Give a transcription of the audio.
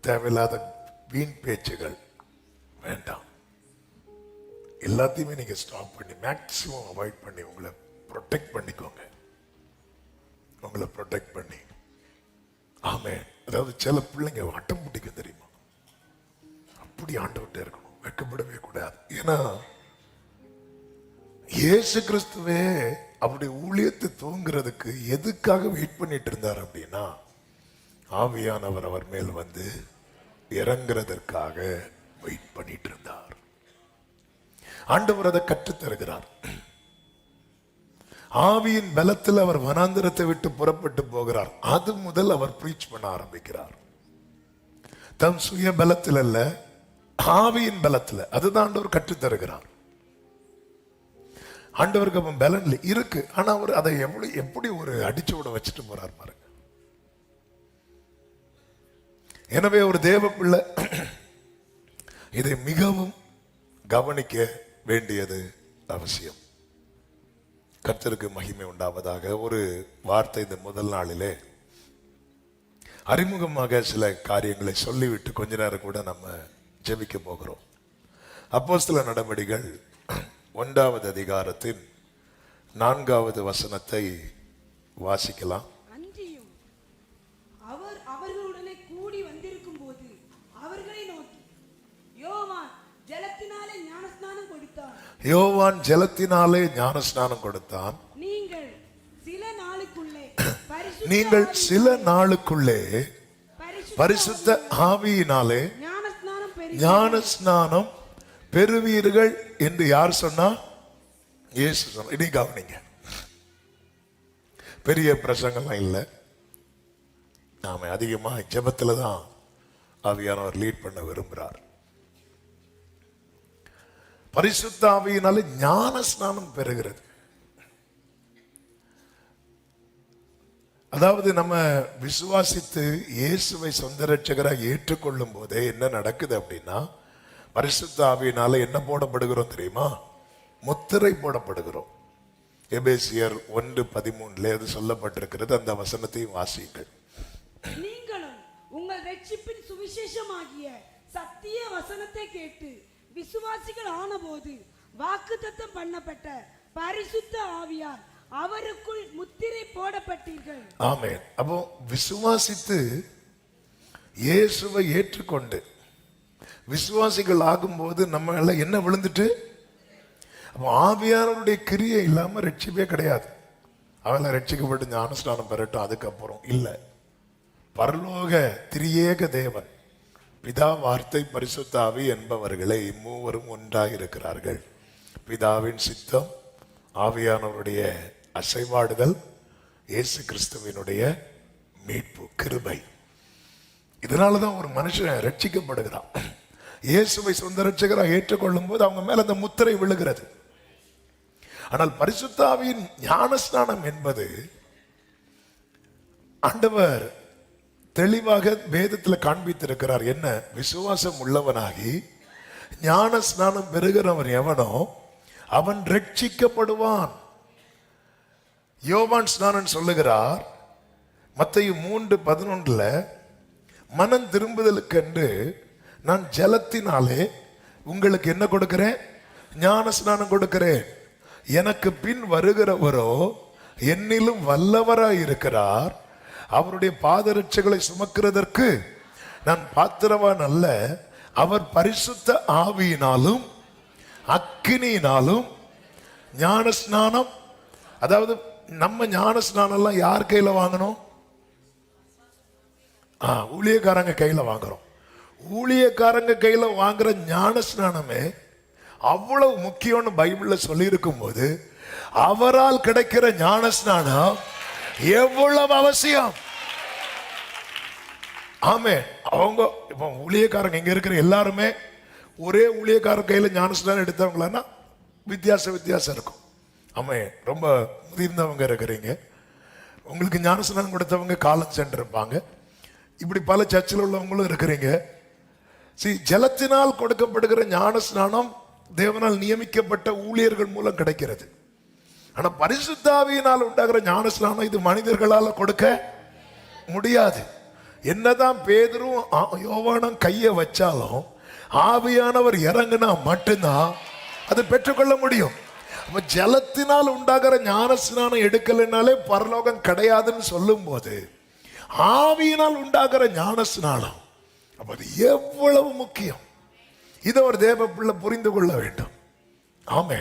தேவையில்லாத வீண் பேச்சுகள். வேண்டாம். எல்லாத்தையுமே நீங்க ஸ்டாப் பண்ணி மேக்சிமம் அவாய்ட் பண்ணி உங்களை ப்ரொடெக்ட் பண்ணிக்கோங்க. உங்களை ப்ரொடெக்ட் பண்ணி. ஆமே அதாவது சில பிள்ளைங்க வட்டம் பிடிக்கும் தெரியுமா? அப்படி ஆண்டவர்கிட்ட இருக்கணும். வெக்கப்படவே கூடாது. ஏன்னா இயேசு கிறிஸ்துவே அவருடைய ஊழியத்தை தூங்குறதுக்கு எதுக்காக வெயிட் பண்ணிட்டு இருந்தார் அப்படின்னா ஆவியானவர் அவர் மேல் வந்து இறங்குறதற்காக வெயிட் பண்ணிட்டு இருந்தார் ஆண்டவர் அதை கற்றுத் தருகிறார் ஆவியின் பலத்தில் அவர் வனாந்திரத்தை விட்டு புறப்பட்டு போகிறார். அது முதல் அவர் ப்ரீச் பண்ண ஆரம்பிக்கிறார். தம் சுய பலத்தில் அல்ல ஆவியின் பலத்தில். அதுதான் ஆண்டவர் கற்றுத் தருகிறார் ஆண்டவருக்கு அவன் பலன் இருக்கு. ஆனா அவர் அதை எப்படி எப்படி ஒரு அடிச்சு விட வச்சுட்டு போறார் பாருங்க. எனவே ஒரு தேவ பிள்ளை இதை மிகவும் கவனிக்க வேண்டியது அவசியம். கர்த்தருக்கு மகிமை உண்டாவதாக ஒரு வார்த்தை இந்த முதல் நாளிலே. அறிமுகமாக சில காரியங்களை சொல்லிவிட்டு கொஞ்ச நேரம் கூட நம்ம ஜெபிக்க போகிறோம். அப்போ சில நடவடிகள் ஒன்றாவது அதிகாரத்தின் நான்காவது வசனத்தை வாசிக்கலாம் அன்றியும் அவர் அவர்களுடனே கூடி வந்திருக்கும் போது அவர்களை நோக்கி யோவான் ஜலத்தினாலே ஞானஸ்நானம் கொடுத்தார் யோவான் ஜலத்தினாலே ஞானஸ்நானம் கொடுத்தான். நீங்கள் சில நாளுக்குள்ளே பரிசுத்த நீங்கள் ஆவி- சில நாளுக்குள்ளே பரிசுத்த பரிசுத்த ஆவியினாலே. ஞான ஸ்நானம் பெறுவீர்கள் என்று யார் சொன்னா? இயேசு சொன்ன இனி கவனிங்க. பெரிய பிரசங்கம்லாம் இல்லை. நாம அதிகமா ஜெபத்துல தான் ஆவியானவர் லீட் பண்ண விரும்புகிறார் பரிசுத்த ஆவியினாலே ஞான ஸ்நானம் பெறுகிறது. அதாவது நம்ம விசுவாசித்து இயேசுவை சொந்த ரட்சகராக ஏற்றுக்கொள்ளும் போதே என்ன நடக்குது அப்படின்னா பரிசுத்த ஆவியினால என்ன போடப்படுகிறோம் தெரியுமா? முத்திரை போடப்படுகிறோம். எபேசியர் ஒன்று பதிமூணுல அது சொல்லப்பட்டிருக்கிறது. அந்த வசனத்தையும் வாசியுங்கள். நீங்களும் உங்கள் ரட்சிப்பின் சுவிசேஷமாகிய சத்திய வசனத்தை கேட்டு விசுவாசிகள் ஆனபோது வாக்குத்தத்தம் பண்ணப்பட்ட பரிசுத்த ஆவியார் அவருக்குள் முத்திரை போடப்பட்டீர்கள். ஆமே அப்போ விசுவாசித்து இயேசுவை ஏற்றுக்கொண்டு விசுவாசிகள் ஆகும்போது நம்ம எல்லாம் என்ன விழுந்துட்டு? அப்போ ஆவியாரனுடைய கிரியை இல்லாம ரட்சிப்பே கிடையாது. அவெல்லாம் ரட்சிக்கப்பட்டு ஞானஸ்நானம் பெறட்டும் அதுக்கப்புறம் இல்லை. பரலோக திரியேக தேவன். பிதா வார்த்தை பரிசுத்தாவி என்பவர்களே இம்மூவரும் ஒன்றாக இருக்கிறார்கள் பிதாவின் சித்தம் ஆவியானவருடைய அசைவாடுதல் இயேசு கிறிஸ்துவினுடைய மீட்பு கிருபை. இதனால தான் ஒரு மனுஷன் ரட்சிக்கப்படுகிறான் இயேசுவை சொந்த ரட்சகராக ஏற்றுக்கொள்ளும் போது அவங்க மேல அந்த முத்திரை விழுகிறது. ஆனால் பரிசுத்தாவியின் ஞானஸ்நானம் என்பது ஆண்டவர் தெளிவாக வேதத்தில் காண்பித்திருக்கிறார் என்ன? விசுவாசம் உள்ளவனாகி ஞான ஸ்நானம் பெறுகிறவன் எவனோ அவன் ரட்சிக்கப்படுவான். யோவான் ஸ்நானன் சொல்லுகிறார் மத்தையு மூன்று பதினொன்றில் மனம் திரும்புதலுக்கென்று நான் ஜலத்தினாலே உங்களுக்கு என்ன கொடுக்கிறேன்? ஞான ஸ்நானம் கொடுக்கிறேன். எனக்கு பின் வருகிறவரோ என்னிலும் வல்லவராய் இருக்கிறார் அவருடைய பாதரட்சைகளை சுமக்கிறதற்கு நான் பாத்திரவான் அல்ல. அவர் பரிசுத்த ஆவியினாலும் அக்கினியினாலும் ஞான ஸ்நானம் அதாவது நம்ம ஞான ஸ்நானம்லாம் எல்லாம் யார் கையில் வாங்கணும்? ஆ ஊழியக்காரங்க கையில் வாங்குறோம். ஊழியக்காரங்க கையில் வாங்குற ஞான ஸ்நானமே அவ்வளவு முக்கியம்னு பைபிளில் சொல்லியிருக்கும் போது அவரால் கிடைக்கிற ஞான ஸ்நானம் எவ்வளவு அவசியம்? ஆமே அவங்க இப்போ ஊழியக்காரங்க இங்க இருக்கிற எல்லாருமே ஒரே ஊழியக்கார கையில ஞானஸ்நானம் எடுத்தவங்களான்னா வித்தியாச வித்தியாசம் இருக்கும். ஆமே ரொம்ப முதிர்ந்தவங்க இருக்கிறீங்க. உங்களுக்கு ஞானஸ்நானம் கொடுத்தவங்க காலம் சென்றிருப்பாங்க இப்படி பல சர்ச்சில் உள்ளவங்களும் இருக்கிறீங்க. சி ஜலத்தினால் கொடுக்கப்படுகிற ஞான ஸ்நானம் தேவனால் நியமிக்கப்பட்ட ஊழியர்கள் மூலம் கிடைக்கிறது. ஆனா பரிசுத்தாவியினால் உண்டாகிற ஞானஸ்நானம் இது மனிதர்களால் கொடுக்க முடியாது. என்னதான் பேதரும் யோவானம் கையை வச்சாலும் ஆவியானவர் இறங்குனா மட்டும்தான் அதை பெற்றுக்கொள்ள முடியும். அப்போ ஜலத்தினால் உண்டாகிற ஞான ஸ்நானம் எடுக்கலைனாலே பரலோகம் கிடையாதுன்னு சொல்லும்போது ஆவியினால் உண்டாகிற ஞான ஸ்நானம் அது எவ்வளவு முக்கியம். இதை ஒரு தேவ பிள்ளை புரிந்து கொள்ள வேண்டும். ஆமே